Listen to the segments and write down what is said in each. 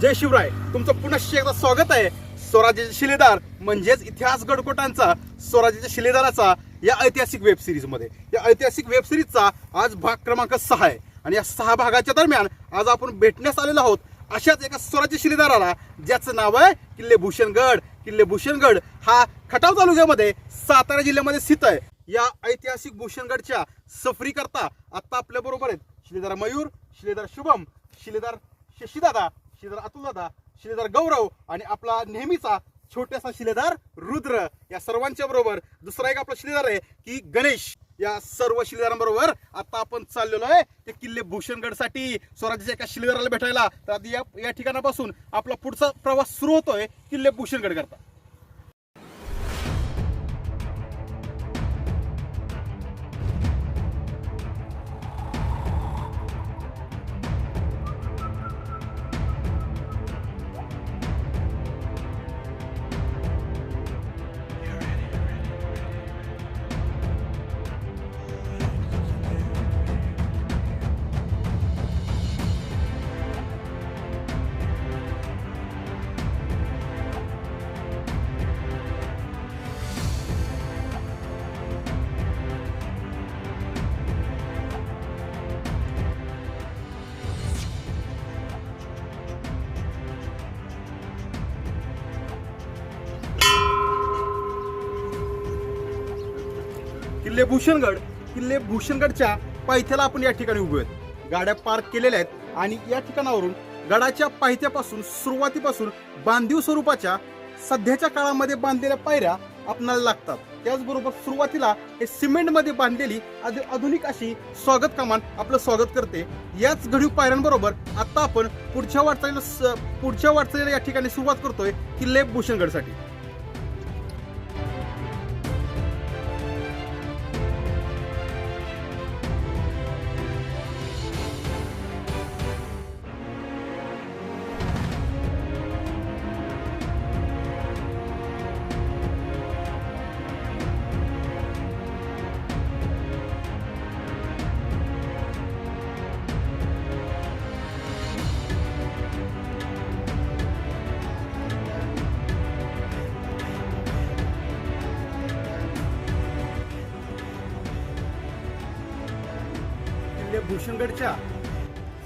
जय शिवराय. तुमचं पुनश्च एकदा स्वागत आहे. स्वराज्याचे शिलेदार म्हणजेच इतिहास गडकोटांचा स्वराज्याच्या शिलेदाराचा या ऐतिहासिक वेब सिरीजमध्ये. या ऐतिहासिक वेब सिरीजचा आज भाग क्रमांक सहा आहे. आणि या सहा भागाच्या दरम्यान आज आपण भेटण्यास आलेलो आहोत अशाच एका स्वराज्य शिलेदाराला ज्याचं नाव आहे किल्ले भूषणगड किल्ले भूषणगड हा खटाव तालुक्यामध्ये सातारा जिल्ह्यामध्ये स्थित आहे. या ऐतिहासिक भूषणगडच्या सफरी करता आता आपल्या बरोबर आहेत. शिलेदार मयूर शिलेदार शुभम शिलेदार शशीदादा शिलेदार अतुलदादा शिलेदार गौरव आणि आपला नेहमीचा छोटासा शिलेदार रुद्र या सर्वांच्या बरोबर. दुसरा एक आपला शिलेदार आहे की गणेश. या सर्व शिलेदारांबरोबर आता आपण चाललेलो आहे ते किल्ले भूषणगडसाठी. स्वराज्याच्या एका शिलेदाराला भेटायला. तर आधी या या ठिकाणापासून आपला पुढचा प्रवास सुरू होतोय किल्ले भूषणगड करता. किल्ले भूषणगड किल्ले भूषणगडच्या पायथ्याला आपण या ठिकाणी उभे आहेत. गाड्या पार्क केलेल्या आहेत आणि या ठिकाणावरून गडाच्या पायथ्यापासून सुरुवातीपासून बांधीव स्वरूपाच्या सध्याच्या काळामध्ये बांधलेल्या पायऱ्या आपणाला लागतात. त्याचबरोबर सुरुवातीला हे सिमेंटमध्ये बांधलेली आधुनिक अशी स्वागत कमान आपलं स्वागत करते. याच घडीव पायऱ्यांबरोबर आता आपण पुढच्या वाटचालीला स- पुढच्या वाटचालीला या ठिकाणी सुरुवात करतोय किल्ले भूषणगडसाठी. भूषणगडच्या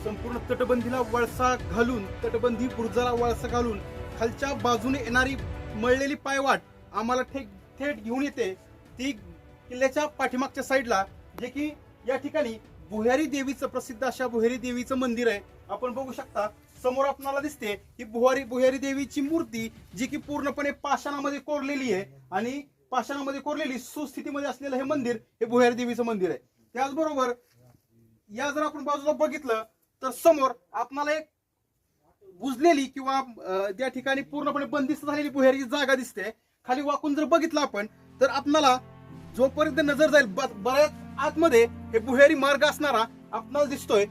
संपूर्ण तटबंदीला वळसा घालून तटबंदी बुरुजाला वळसा घालून खालच्या बाजूने येणारी मळलेली पायवाट आम्हाला थेट थेट घेऊन येते. ती किल्ल्याच्या पाठीमागच्या साईडला जे की या ठिकाणी भुयारी देवीचं प्रसिद्ध अशा भुयारी देवीचं मंदिर आहे. आपण बघू शकता समोर आपणाला दिसते ही भुहारी भुयारी देवीची मूर्ती जी की पूर्णपणे पाषाणामध्ये कोरलेली आहे आणि पाषाणामध्ये कोरलेली सुस्थितीमध्ये असलेलं हे मंदिर हे भुयारी देवीचं मंदिर आहे. त्याचबरोबर या जर आपण बाजूला बघितलं तर समोर आपणाला एक बुजलेली किंवा त्या ठिकाणी पूर्णपणे बंदिस्त झालेली भुयारीची जागा दिसते. खाली वाकून जर बघितलं आपण तर आपणाला जोपर्यंत नजर जाईल बऱ्याच आतमध्ये हे बुहेरी मार्ग असणारा आपणाला दिसतोय.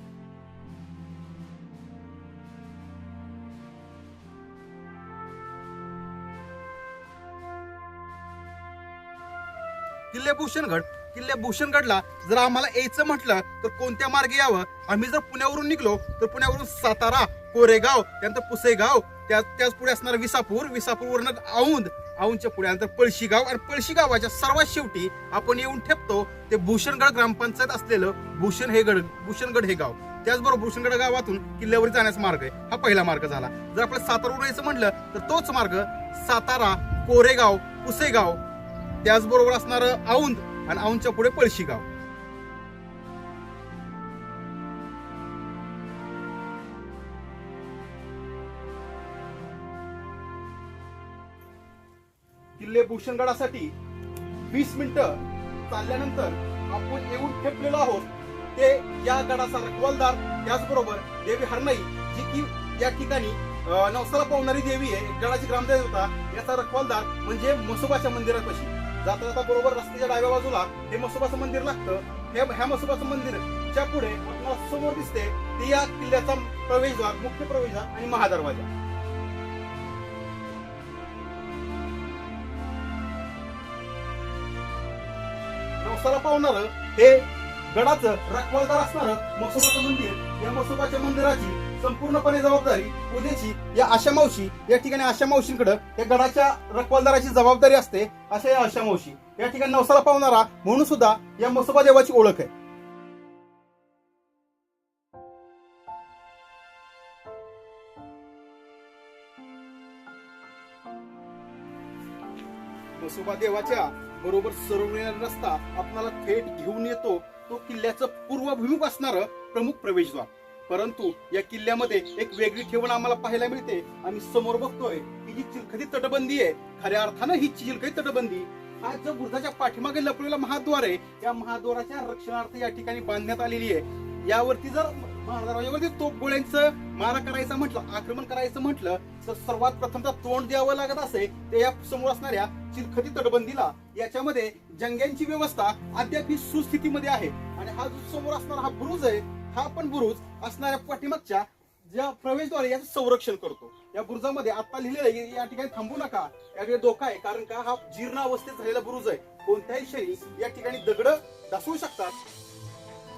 किल्ले भूषणगड किल्ले भूषणगडला जर आम्हाला यायचं म्हटलं तर कोणत्या मार्गे यावं? आम्ही जर पुण्यावरून निघलो तर पुण्यावरून सातारा कोरेगाव त्यानंतर पुसेगाव त्या त्याच पुढे असणार विसापूर विसापूरवरनं औंध औंधच्या पुढे नंतर पळशीगाव. आणि पळशी गावाच्या सर्वात शेवटी आपण येऊन ठेपतो ते भूषणगड ग्रामपंचायत असलेलं भूषण हे गड भूषणगड हे गाव. त्याचबरोबर भूषणगड गावातून किल्ल्यावर जाण्याचा मार्ग आहे. हा पहिला मार्ग झाला. जर आपल्याला सातारावरून यायचं म्हटलं तर तोच मार्ग सातारा कोरेगाव पुसेगाव त्याचबरोबर असणारं औंध आणि औंच्या पुढे पळशी गाव. किल्ले भूषणगडासाठी वीस मिनिट चालल्यानंतर आपण येऊन ठेपलेलो आहोत. ते या गडाचा रखवालदार त्याचबरोबर देवी हरणाई जी की या ठिकाणी नवसाला पावणारी देवी आहे गडाची ग्रामदेवता याचा रखवालदार म्हणजे मसोबाच्या मंदिरापाशी. जाता जाता बरोबर रस्त्याच्या डाव्या बाजूला हे मसोबाचं मंदिर लागतं. हे ह्या मसोबाचं मंदिरच्या पुढे आपल्याला समोर दिसते ती या किल्ल्याचा प्रवेशद्वार मुख्य प्रवेशद्वार आणि महादरवाजा. नवसाला पावणार हे गडाचं रखवालदार असणारं मसोबाचं मंदिर या मसोबाच्या मंदिराची संपूर्णपणे जबाबदारी पूजेची या आशा मावशी या ठिकाणी आशा मावशींकडे या गडाच्या रखवालदाराची जबाबदारी असते अशा या आशा मावशी. या ठिकाणी नवसाला पावणारा म्हणून सुद्धा या मसोबा देवाची ओळख आहे. मसोबा देवाच्या बरोबर सरवलेला रस्ता आपणाला थेट घेऊन येतो तो किल्ल्याचं पूर्वाभिमुख असणार प्रमुख प्रवेशद्वार. परंतु या किल्ल्यामध्ये एक वेगळी ठेवण आम्हाला पाहायला मिळते. आम्ही समोर बघतोय की जी चिलखती तटबंदी आहे. खऱ्या अर्थानं ही चिलखती तटबंदी हा जो बुद्धाच्या पाठीमागे लपलेला महाद्वार आहे या महाद्वाराच्या रक्षणार्थ या ठिकाणी बांधण्यात आलेली आहे. यावरती जर महादरवाज्यावरती तोफगोळ्यांचं मारा करायचं म्हटलं आक्रमण करायचं म्हटलं तर सर्वात प्रथमतः तोंड द्यावं लागत असे ते या समोर असणाऱ्या चिलखती तटबंदीला. याच्यामध्ये जंग्यांची व्यवस्था अद्याप ही सुस्थितीमध्ये आहे. आणि हा जो समोर असणारा हा बुरुज आहे हा पण बुरुज असणाऱ्या पाठीमागच्या ज्या प्रवेशद्वारे याचं संरक्षण करतो. या बुरुजामध्ये आता लिहिलेलं आहे या ठिकाणी थांबू नका. या ठिकाणी धोका आहे कारण का हा जीर्ण अवस्थेत झालेला बुरुज आहे. कोणत्याही क्षणी या ठिकाणी दगड दासवू शकतात.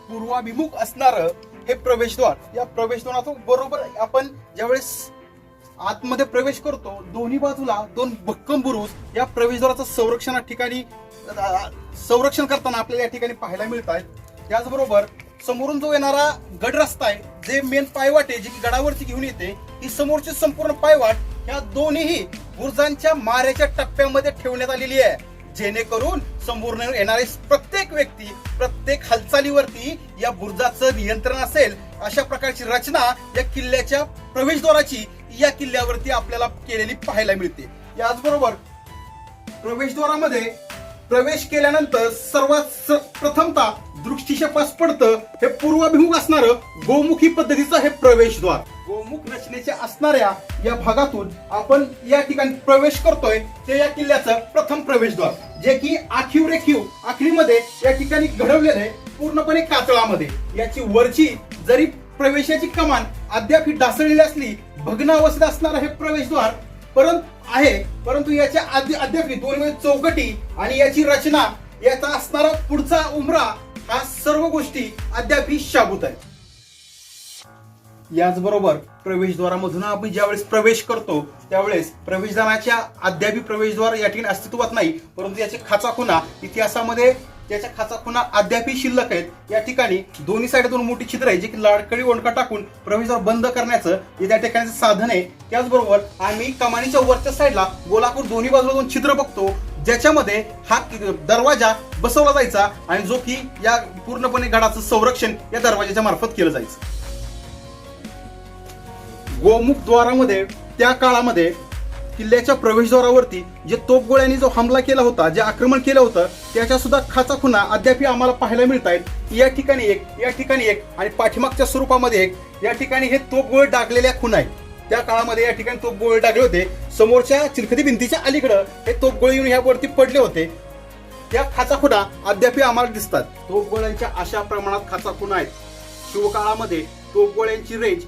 पूर्वाभिमुख असणारं हे प्रवेशद्वार. या प्रवेशद्वारातून बरोबर आपण ज्यावेळेस आतमध्ये प्रवेश करतो दोन्ही बाजूला दोन भक्कम बुरुज या प्रवेशद्वाराचं संरक्षणा ठिकाणी संरक्षण करताना आपल्याला या ठिकाणी पाहायला मिळत आहेत त्याचबरोबर समोरून जो येणारा गड रस्ता आहे जे मेन पायवाट आहे जी की गडावरती घेऊन येते ही समोरची संपूर्ण पायवाट ह्या दोन्ही बुरुजांच्या माऱ्याच्या टप्प्यामध्ये ठेवण्यात आलेली आहे. जेणेकरून संपूर्ण येणारे प्रत्येक व्यक्ती प्रत्येक हालचालीवरती या बुरुजाचं नियंत्रण असेल अशा प्रकारची रचना या किल्ल्याच्या प्रवेशद्वाराची या किल्ल्यावरती आपल्याला केलेली पाहायला मिळते. याचबरोबर प्रवेशद्वारामध्ये प्रवेश केल्यानंतर सर्वात प्रथमता प्रथमतः दृष्टीक्षेपास पडतं हे पूर्वाभिमुख असणारं गोमुखी पद्धतीचं हे प्रवेशद्वार. गोमुख रचनेच्या असणाऱ्या या भागातून आपण या ठिकाणी प्रवेश करतोय ते या किल्ल्याचं प्रथम प्रवेशद्वार. जे की आखीव रेखीव आखरीमध्ये या ठिकाणी घडवलेलं आहे पूर्णपणे कातळामध्ये. याची वरची जरी प्रवेशाची कमान अद्याप ही ढासळलेली असली भग्नावस्थेत असणारं हे प्रवेशद्वार परंतु आहे परंतु याच्या आधी दोन वेळ चौकटी आणि याची रचना याचा असणारा पुढचा उमरा हा सर्व गोष्टी अद्याप शाबूत आहे याचबरोबर प्रवेशद्वारामधून आपण ज्यावेळेस प्रवेश करतो त्यावेळेस प्रवेशद्वाराच्या अद्यापी प्रवेशद्वार या ठिकाणी अस्तित्वात नाही परंतु याचे खाचा खुना इतिहासामध्ये त्याच्या खाचा पुन्हा अद्यापही शिल्लक आहेत. या ठिकाणी दोन्ही साईड दोन मोठी छिद्र आहे जी की लाडकडी ओंडका टाकून प्रवेशद्वार बंद करण्याचं हे त्या ठिकाणी साधन आहे. त्याचबरोबर आम्ही कमानीच्या वरच्या साईडला गोलाकूर दोन्ही बाजूला दोन छिद्र बघतो ज्याच्यामध्ये हा दरवाजा बसवला जायचा आणि जो की या पूर्णपणे गडाचं संरक्षण या दरवाजाच्या मार्फत केलं जायचं. गोमुख द्वारामध्ये त्या काळामध्ये किल्ल्याच्या प्रवेशद्वारावरती जे तोफगोळ्यांनी जो हमला केला होता जे आक्रमण केलं होतं त्याच्या सुद्धा खाचा खुणा अद्याप आम्हाला पाहायला मिळत आहेत. या ठिकाणी एक या ठिकाणी एक आणि पाठीमागच्या स्वरूपामध्ये एक. या ठिकाणी हे तोफगोळे डागलेल्या खुणा आहेत. त्या काळामध्ये या ठिकाणी तोफगोळे डागले होते. समोरच्या चिलखती भिंतीच्या अलीकडं हे तोफगोळे येऊन ह्यावरती पडले होते. त्या खाचा खुणा अद्याप आम्हाला दिसतात. तोफगोळ्यांच्या अशा प्रमाणात खाचा खुना आहेत. शिवकाळामध्ये तोफगोळ्यांची रेंज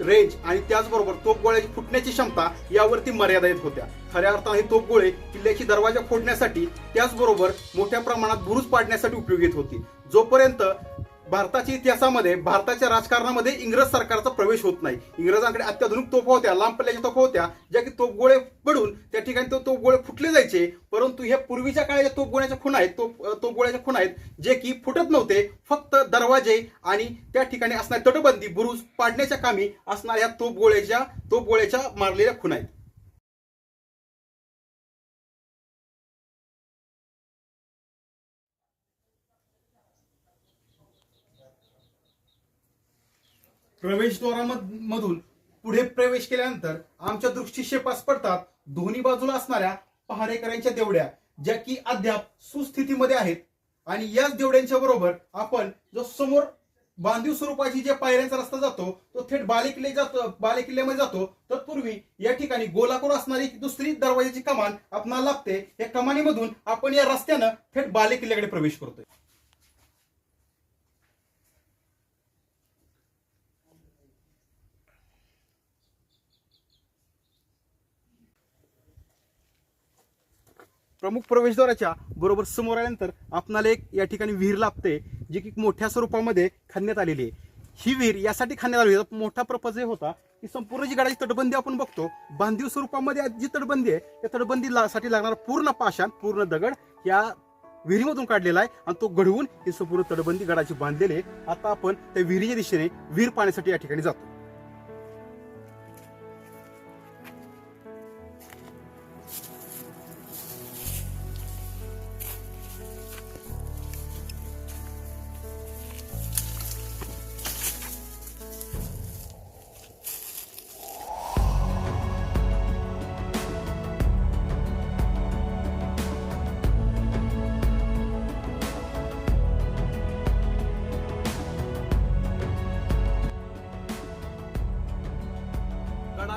रेंज आणि त्याचबरोबर तोफगोळ्याची फुटण्याची क्षमता यावरती मर्यादित होत्या. खऱ्या अर्थाने हे तोफगोळे किल्ल्याची दरवाजा फोडण्यासाठी त्याचबरोबर मोठ्या प्रमाणात बुरुज पाडण्यासाठी उपयोगी येत होती. जोपर्यंत भारताच्या इतिहासामध्ये भारताच्या राजकारणामध्ये इंग्रज सरकारचा प्रवेश होत नाही. इंग्रजांकडे अत्याधुनिक तोफा होत्या लांब पल्ल्याच्या तोफा होत्या ज्या की तोफगोळे पडून त्या ठिकाणी तो तोफगोळे फुटले जायचे. परंतु हे पूर्वीच्या काळाच्या तोफगोळ्याच्या खुणा आहेत तोफ तोफगोळ्याच्या खुणा आहेत जे की फुटत नव्हते फक्त दरवाजे आणि त्या ठिकाणी असणारी तटबंदी बुरुज पाडण्याच्या कामी असणाऱ्या तोफगोळ्याच्या तोफगोळ्याच्या मारलेल्या खुणा आहेत. प्रवेशद्वारामधून पुढे प्रवेश केल्यानंतर आमच्या दृष्टीक्षेपास पडतात दोन्ही बाजूला असणाऱ्या पहारेकऱ्यांच्या देवड्या ज्या की अद्याप सुस्थितीमध्ये आहेत. आणि याच देवड्यांच्या बरोबर आपण जो समोर बांधीव स्वरूपाची जे पायऱ्यांचा रस्ता जातो तो थेट बालेकिल्ले जातो बालेकिल्ल्यामध्ये जातो तत्पूर्वी या ठिकाणी गोलाकोर असणारी दुसरी दरवाजाची कमान आपणाला लागते. या कमानीमधून आपण या रस्त्यानं थेट बालेकिल्ल्याकडे प्रवेश करतोय. प्रमुख प्रवेशद्वाराच्या बरोबर समोर आल्यानंतर आपणाला एक या ठिकाणी विहीर लाभते जी की मोठ्या स्वरूपामध्ये खणण्यात आलेली आहे. ही विहीर यासाठी खाण्यात आली होती. मोठा प्रपज हे होता की संपूर्ण जी गडाची तटबंदी आपण बघतो बांधीव स्वरूपामध्ये जी तटबंदी आहे त्या तटबंदी लागणारा पूर्ण पाषाण पूर्ण दगड या विहिरीमधून काढलेला आहे आणि तो घडवून ही संपूर्ण तटबंदी गडाची बांधलेली आहे. आता आपण त्या विहिरीच्या दिशेने विहीर पाण्यासाठी या ठिकाणी जातो.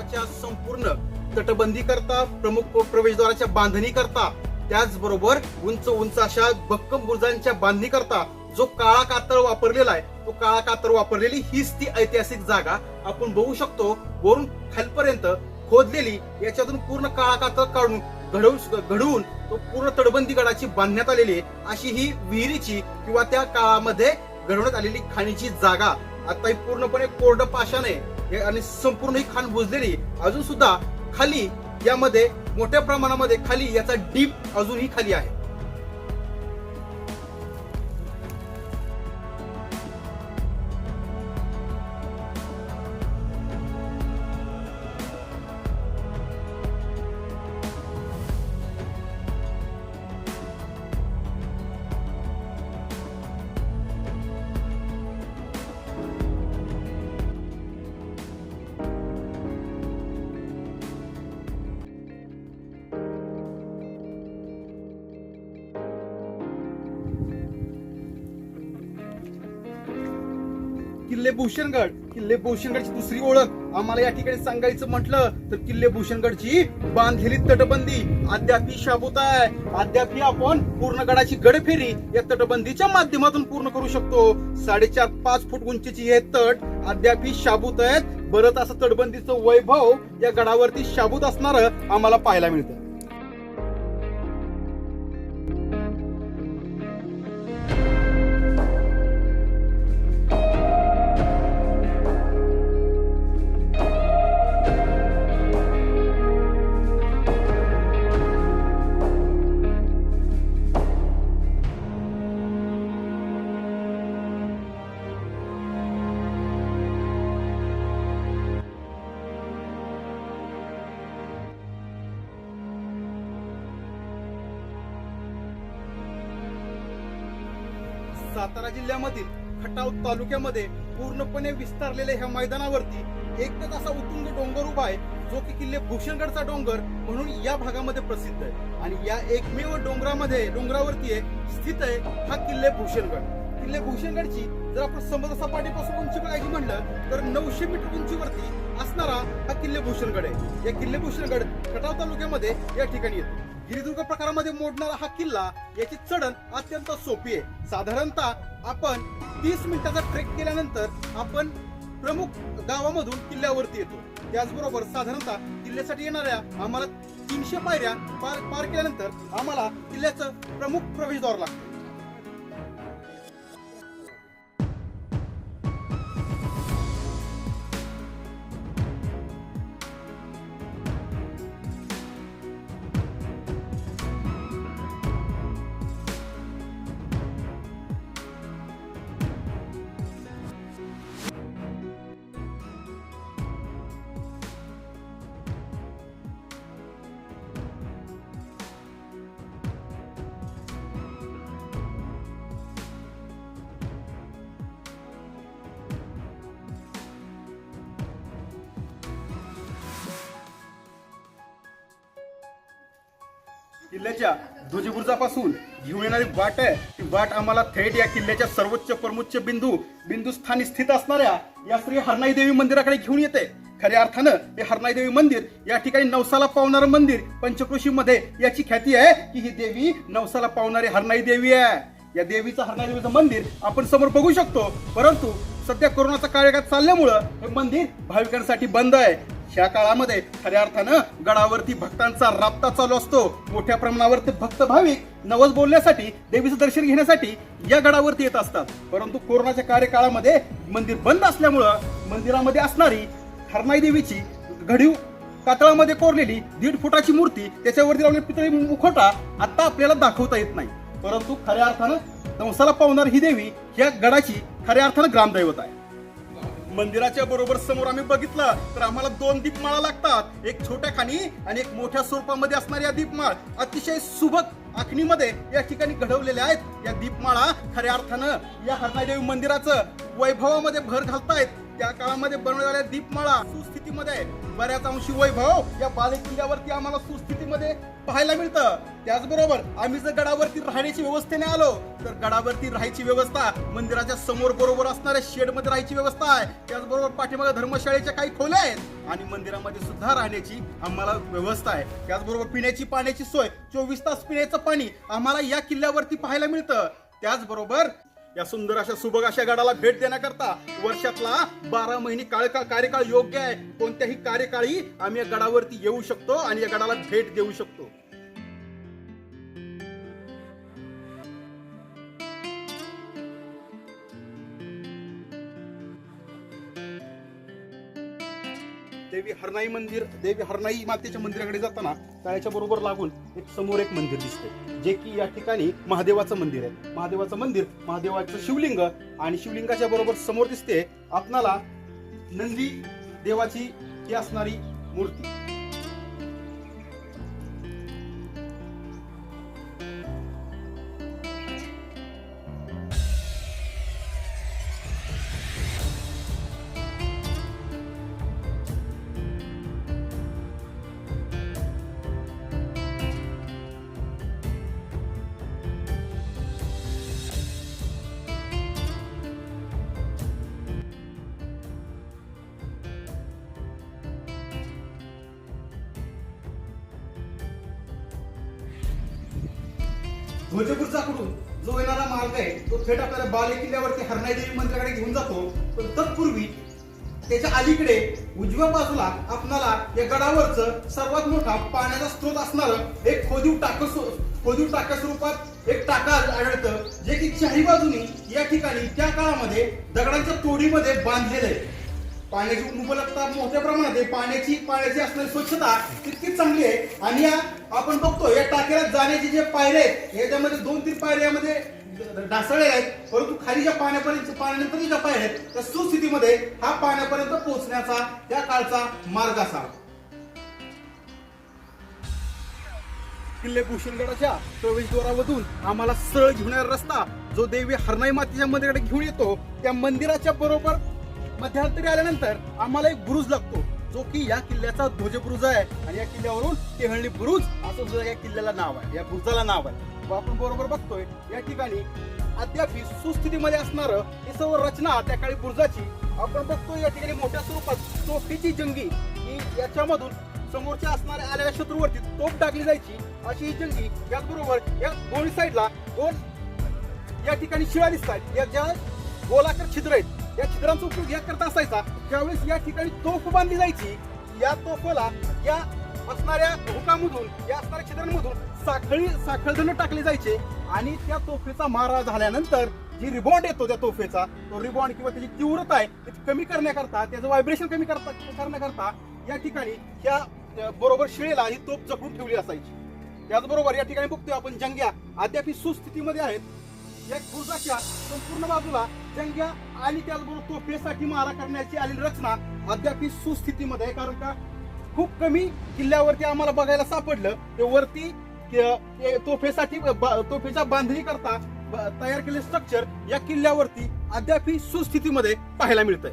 गडाच्या संपूर्ण तटबंदी करता प्रमुख प्रवेशद्वाराच्या बांधणी करता त्याचबरोबर उंच उंच अशा भक्कम बुर्जांच्या बांधणी करता जो काळा कातळ वापरलेला आहे तो काळा कातळ वापरलेली हीच ती ऐतिहासिक जागा आपण बघू शकतो. वरून खालपर्यंत खोदलेली याच्यातून पूर्ण काळा कातळ काढून घडवून घडवून तो पूर्ण तटबंदी गडाची बांधण्यात आलेली अशी ही विहिरीची किंवा त्या काळामध्ये घडवण्यात आलेली खाणीची जागा आता ही पूर्णपणे कोरड पाषाण आहे. आणि संपूर्ण ही खाण बुजलेली अजून सुद्धा खाली यामध्ये मोठ्या प्रमाणामध्ये खाली याचा डीप अजूनही खाली आहे. किल्ले भूषणगड. किल्ले भूषणगडची दुसरी ओळख. आम्हाला या ठिकाणी सांगायचं म्हटलं तर किल्ले भूषणगडची बांधलेली तटबंदी अद्यापही शाबूत आहे. अद्यापही आपण पूर्ण गडाची गडफेरी या तटबंदीच्या माध्यमातून पूर्ण करू शकतो. साडेचार पाच फूट उंचीची हे तट अद्यापही शाबूत आहेत. बरंच असं तटबंदीचं वैभव या गडावरती शाबूत असणार आम्हाला पाहायला मिळतं. सातारा जिल्ह्यामधील खटाव तालुक्यामध्ये पूर्णपणे विस्तारलेल्या ह्या मैदानावरती एकच असा उतुंग डोंगर उभा आहे जो की किल्ले भूषणगडचा डोंगर म्हणून या भागामध्ये प्रसिद्ध आहे. आणि या एकमेव डोंगरामध्ये डोंगरावरती आहे स्थित आहे हा किल्ले भूषणगड. किल्ले भूषणगडची जर आपण समुद्रसपाटीपासून उंची बघायची म्हणलं तर नऊशे मीटर उंचीवरती असणारा हा किल्ले भूषणगड आहे. या किल्ले भूषणगड खटाव तालुक्यामध्ये या ठिकाणी येतो. गिरिदुर्ग प्रकारामध्ये मोडणारा हा किल्ला याची चढण अत्यंत सोपी आहे. साधारणतः आपण तीस मिनिटाचा ट्रेक केल्यानंतर आपण प्रमुख गावामधून किल्ल्यावरती येतो. त्याचबरोबर साधारणतः किल्ल्यासाठी येणाऱ्या आम्हाला तीनशे पायऱ्या पार पार केल्यानंतर आम्हाला किल्ल्याचं प्रमुख प्रवेशद्वार लागतं. किल्ल्याच्या ध्वजबुर्जापासून घेऊन येणारी वाट आहे. ती वाट आम्हाला थेट या किल्ल्याच्या सर्वोच्च प्रमुच्च बिंदू बिंदुस्थानी स्थित असणाऱ्या या श्री हरणाई देवी मंदिराकडे घेऊन येते. खऱ्या अर्थानं हे हरनाई देवी मंदिर या ठिकाणी नवसाला पावणारं मंदिर पंचक्रोशी मध्ये याची ख्याती आहे की ही देवी नवसाला पावणारी हरणाई देवी आहे. या देवीचं हरणाई देवीचं मंदिर आपण समोर बघू शकतो. परंतु सध्या कोरोनाचा काळात चालल्यामुळं हे मंदिर भाविकांसाठी बंद आहे. ह्या काळामध्ये खऱ्या अर्थानं गडावरती भक्तांचा राबता चालू असतो. मोठ्या प्रमाणावर ते भक्त भाविक नवस बोलण्यासाठी देवीचं दर्शन घेण्यासाठी या गडावरती येत असतात. परंतु कोरोनाच्या कार्यकाळामध्ये मंदिर बंद असल्यामुळं मंदिरामध्ये असणारी हरनाई देवीची घडीव कातळामध्ये कोरलेली दीड फुटाची मूर्ती त्याच्यावरती लावलेली पितळी मुखोटा आता आपल्याला दाखवता येत नाही. परंतु खऱ्या अर्थानं संसाला पावणार ही देवी या गडाची खऱ्या अर्थानं ग्रामदैवत आहे. मंदिराच्या बरोबर समोर आम्ही बघितलं तर आम्हाला दोन दीपमाळा लागतात. एक छोट्या खाणी आणि एक मोठ्या स्वरूपामध्ये असणाऱ्या दीपमाळ. अतिशय सुबक आखणीमध्ये या ठिकाणी घडवलेल्या आहेत. या दीपमाळा खऱ्या अर्थानं या हरनादेवी मंदिराचं वैभवामध्ये भर घालतायत. त्या काळामध्ये बनवलेल्या दीपमाळा सुस्थितीमध्ये बऱ्याच अंशी वैभव या बाले किल्ल्यावरती आम्हाला सुस्थितीमध्ये पाहायला मिळतं. त्याचबरोबर आम्ही जर गडावरती राहण्याची व्यवस्थेने आलो तर गडावरती राहायची व्यवस्था मंदिराच्या समोर बरोबर असणाऱ्या शेडमध्ये राहायची व्यवस्था आहे. त्याचबरोबर पाठीमागे धर्मशाळेच्या काही खोल्या आहेत. आणि मंदिरामध्ये सुद्धा राहण्याची आम्हाला व्यवस्था आहे. त्याचबरोबर पिण्याची पाण्याची सोय चोवीस तास पिण्याचं पाणी आम्हाला या किल्ल्यावरती पाहायला मिळतं. त्याचबरोबर या सुंदर अशा सुबक अशा गडाला भेट देण्याकरता वर्षातला बारा महिने काळ कार्यकाळ योग्य आहे. कोणत्याही कार्यकाळी आम्ही या गडावरती येऊ शकतो आणि या गडाला भेट देऊ शकतो. देवी हरनाई मंदिर देवी हरनाई मातेच्या मंदिराकडे जाताना तळ्याच्या बरोबर लागून एक समोर एक मंदिर दिसते जे की या ठिकाणी महादेवाचं मंदिर आहे. महादेवाचं मंदिर महादेवाचं शिवलिंग आणि शिवलिंगाच्या बरोबर समोर दिसते आपणाला नंदी देवाची ही असणारी मूर्ती. किल्ल्यावरती हरणाई देवी मंदिराकडे घेऊन जातो. पण तत्पूर्वी त्याच्या अलीकडे उजव्या बाजूला आपणाला या गडावरच सर्वात मोठा पाण्याचा स्रोत असणार एक खोदीव टाका खोदीव टाका स्वरूपात एक टाका आढळतं जे की चारी बाजूनी या ठिकाणी त्या काळामध्ये दगडांच्या तोडीमध्ये बांधलेलं आहे. पाण्याची उपलब्धता मोठ्या प्रमाणात आहे. पाण्याची पाण्याची असणारी स्वच्छता तितकीच चांगली आहे. आणि या आपण बघतो या टाक्याला जाण्याचे जे पायऱ्या आहेत याच्यामध्ये दोन तीन पायऱ्यामध्ये ढासळलेल्या आहेत. परंतु खालीच्या पाण्यापर्यंत पाण्यानंतर ज्या पायऱ्या आहेत त्या सुस्थितीमध्ये हा पाण्यापर्यंत पोहोचण्याचा त्या काळचा मार्ग असा. किल्ले भूषणगडाच्या प्रवेशद्वारामधून आम्हाला सरळ घेऊन रस्ता जो देवी हरणाई मातीच्या मंदिराकडे घेऊन येतो त्या मंदिराच्या बरोबर मध्यंतरी आल्यानंतर आम्हाला एक बुरुज लागतो जो की या किल्ल्याचा ध्वजबुरुज आहे. आणि या किल्ल्यावरून टेहळणी बुरुज असं सुद्धा या किल्ल्याला नाव आहे. या बुरुजाला नाव आहे. व आपण बरोबर बघतोय. या ठिकाणी अद्याप सुस्थितीमध्ये असणार ही सर्व रचना त्या काळी बुर्जाची आपण बघतोय या ठिकाणी मोठ्या स्वरूपात तोफीची जंगी ही याच्यामधून समोरच्या असणाऱ्या आलेल्या शत्रूवरती तोफ टाकली जायची अशी ही जंगी याचबरोबर या दोन्ही साईडला दोन या ठिकाणी शिळा दिसतात. या ज्या गोलाकार छिद्र आहेत या छिद्रांचा उपयोग या करता असायचा. त्यावेळेस या ठिकाणी तोफ बांधली जायची. या तोफला या असणाऱ्या हुकामधून या असणाऱ्या छिद्रांमधून साखळी साखळधन टाकले जायचे आणि त्या तोफेचा मारा झाल्यानंतर जी रिबॉन्ड येतो त्या तोफेचा तो रिबॉन्ड किंवा त्याची तीव्रता आहे ती कमी करण्याकरता त्याचं व्हायब्रेशन कमी करता करण्याकरता या ठिकाणी त्या बरोबर शिळेला ही तोफ जपून ठेवली असायची. त्याचबरोबर या ठिकाणी बघतोय आपण जंग्या अद्याप सुस्थितीमध्ये आहेत. या खुर्जाच्या संपूर्ण बाजूला जंग्या आणि त्याचबरोबर तोफेसाठी मारा करण्याची आलेली रचना अद्याप सुस्थितीमध्ये आहे. कारण का? खूप कमी किल्ल्यावरती आम्हाला बघायला सापडलं. ते वरती तोफेसाठी तोफेच्या बांधणी करता तयार केलेले स्ट्रक्चर या किल्ल्यावरती अद्याप ही सुस्थितीमध्ये पाहायला मिळतंय.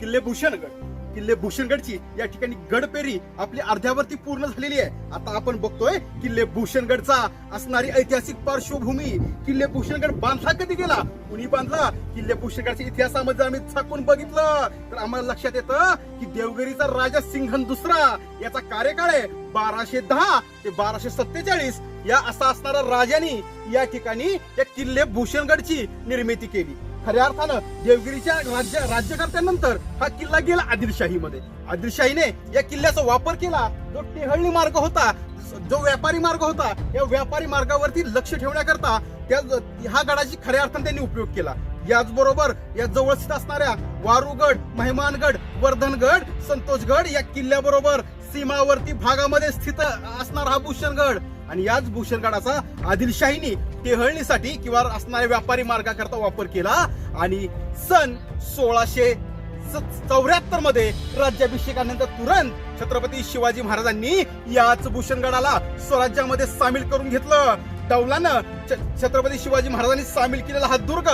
किल्ले भूषणगड किल्ले भूषणगडची या ठिकाणी गडपेरी आपली अर्ध्यावरती पूर्ण झालेली आहे. आता आपण बघतोय किल्ले भूषणगडचा असणारी ऐतिहासिक पार्श्वभूमी. किल्ले भूषणगड बांधला कधी गेला? कुणी बांधला? किल्ले भूषणगडच्या इतिहासामध्ये आम्ही झाकून बघितलं. तर आम्हाला लक्षात येतं की देवगिरीचा राजा सिंघन दुसरा याचा कार्यकाळ आहे बाराशे दहा ते बाराशे सत्तेचाळीस. या असा असणाऱ्या राजानी या ठिकाणी या किल्ले भूषणगडची निर्मिती केली. खऱ्या अर्थानं देवगिरीच्या राज्य राज्यकर्त्यानंतर हा किल्ला गेला आदिलशाहीमध्ये. आदिलशाहीने या किल्ल्याचा वापर केला. जो टेहळणी मार्ग होता जो व्यापारी मार्ग होता या व्यापारी मार्गावरती लक्ष ठेवण्याकरता त्या ह्या गडाची खऱ्या अर्थाने त्यांनी उपयोग केला. याचबरोबर या जवळ स्थित असणाऱ्या वारुगड मेहमानगड वर्धनगड संतोषगड या किल्ल्याबरोबर सीमावर्ती भागामध्ये स्थित असणारा हा भूषणगड. आणि याच भूषणगडाचा आदिलशाहीने टेहळणीसाठी किंवा असणाऱ्या व्यापारी मार्गाकरता वापर केला आणि सन सोळाशे चौऱ्याहत्तरमध्ये राज्याभिषेकानंतर तुरंत छत्रपती शिवाजी महाराजांनी याच भूषणगडाला स्वराज्यामध्ये सामील करून घेतलं. डौलानं छ- छत्रपती शिवाजी महाराजांनी सामील केलेला हा दुर्ग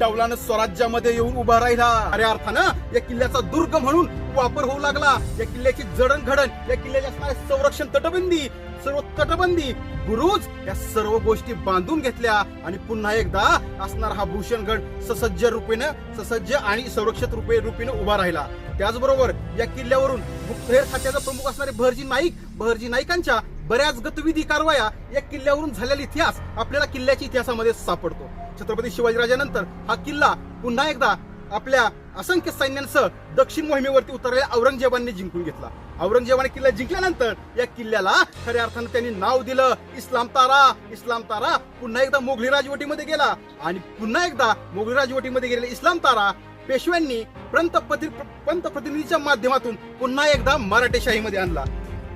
डवलानं स्वराज्यामध्ये येऊन उभा राहिला. अरे अर्थानं या किल्ल्याचा दुर्ग म्हणून वापर होऊ लागला. या किल्ल्याची जडणघडण या किल्ल्याच्या संरक्षण तटबंदी सर्व तटबंदी गुरुज या सर्व गोष्टी बांधून घेतल्या. आणि पुन्हा एकदा असणार हा भूषणगड ससज्ज रूपेनं ससज्ज आणि संरक्षित रूपे रूपेनं उभा राहिला. त्याचबरोबर या किल्ल्यावरून गुप्तहेर खात्याचा प्रमुख असणारे भरजी नाईक भरजी नाईकांच्या बऱ्याच गतविधी कारवाया या किल्ल्यावरून झालेला इतिहास आपल्याला किल्ल्याच्या इतिहासामध्ये सापडतो. छत्रपती शिवाजीराजानंतर हा किल्ला पुन्हा एकदा आपल्या असंख्य सैन्यांसह दक्षिण मोहिमेवरती उतरलेल्या औरंगजेबांनी जिंकून घेतला. औरंगजेबाने किल्ला जिंकल्यानंतर या किल्ल्याला खऱ्या अर्थानं त्यांनी नाव दिलं इस्लाम तारा इस्लाम तारा. पुन्हा एकदा मोगली राजवटीमध्ये गेला आणि पुन्हा एकदा मोगली राजवटीमध्ये गेलेला इस्लाम तारा पेशव्यांनी पंतप्रतिनिधीच्या माध्यमातून पुन्हा एकदा मराठेशाहीमध्ये आणला.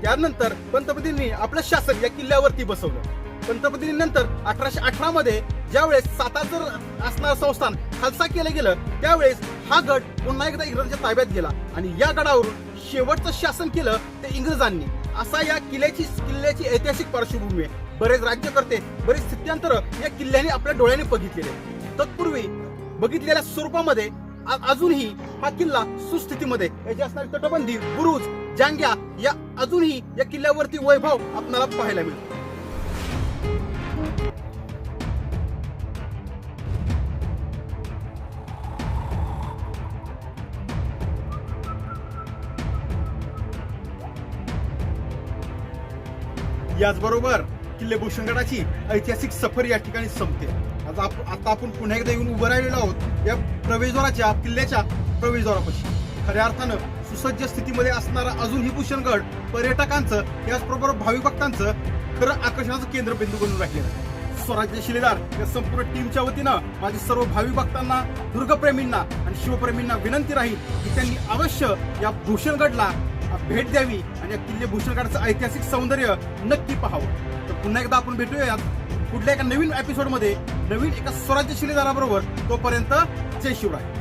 त्यानंतर पंतप्रतिनिधींनी आपलं शासन या किल्ल्यावरती बसवलं. पंतप्रतिनिधीनंतर अठराशे अठरा मध्ये ज्यावेळेस साताचं असणारं संस्थान खालसा केलं गेलं त्यावेळेस हा गड पुन्हा एकदा इंग्रजांच्या ताब्यात गेला आणि या गडावरून शेवटचं शासन केलं ते इंग्रजांनी. असा या किल्ल्याची किल्ल्याची ऐतिहासिक पार्श्वभूमी आहे. बरेच राज्यकर्ते बरेच स्थित्यांतर या किल्ल्याने आपल्या डोळ्याने बघितलेले तत्पूर्वी बघितलेल्या स्वरूपामध्ये अजूनही हा किल्ला सुस्थितीमध्ये याची असणारी तटबंदी बुरुज जांग्या या अजूनही या किल्ल्यावरती वैभव आपल्याला पाहायला मिळतो. याचबरोबर किल्ले भूषणगडाची ऐतिहासिक सफर या ठिकाणी संपते. आज आप- आता आपण पुन्हा एकदा येऊन उभं राहिलेलो आहोत. या प्रवेशद्वाराच्या किल्ल्याच्या प्रवेशद्वारापाशी. खऱ्या अर्थानं सुसज्ज स्थितीमध्ये असणारा अजूनही भूषणगड पर्यटकांचं त्याचबरोबर भाविक भक्तांचं खरं आकर्षणाचं केंद्रबिंदू बनून राहिलेलं आहे. स्वराज्य शिलेदार या संपूर्ण टीमच्या वतीनं माझी सर्व भाविक भक्तांना दुर्गप्रेमींना आणि शिवप्रेमींना विनंती राहील की त्यांनी अवश्य या भूषणगडला भेट द्यावी आणि या किल्ले भूषणगडचं ऐतिहासिक सौंदर्य नक्की पाहावं. तर पुन्हा एकदा आपण भेटूयात पुढल्या एका नवीन एपिसोडमध्ये नवीन एका स्वराज्य शिलेदाराबरोबर तोपर्यंत जय शिवराय.